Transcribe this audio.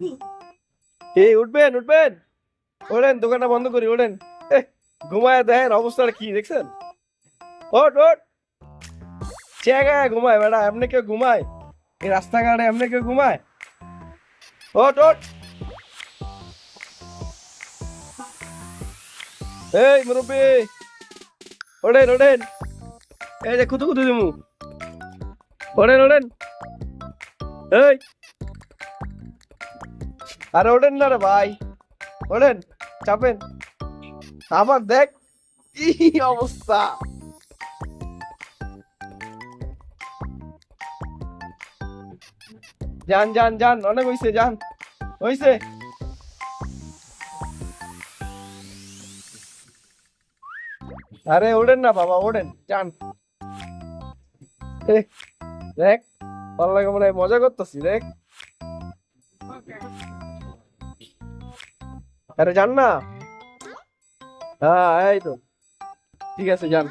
এই, উঠবেন উঠবেন। ওঠেন দোকানটা বন্ধ করি ওঠেন ঘুমায় দেখেন, অবস্থাটা কি, দেখছেন? ওঠ ওঠ। জায়গায় ঘুমায়, বেটা, এমনি কেউ ঘুমায়। এই রাস্তাঘাটে এমনি কেউ ঘুমায়। ওঠ ওঠ। এই, মুরব্বী। ওঠেন ওঠেন এই যে কুতু কুতু দিমু। ওঠেন ওঠেন এই। আরে ওঠেন না রে ভাই। ওঠেন, চাপেন। আবার দেখ, কি অবস্থা। যান যান যান, অনেক হইছে, যান। হইছে। আরে ওঠেন না বাবা, ওঠেন, যান। দেখ ভালো লাগে মনে হয় মজা করতেছি, দেখ। আরে যান না। হ্যাঁ এই তো। ঠিক আছে যান।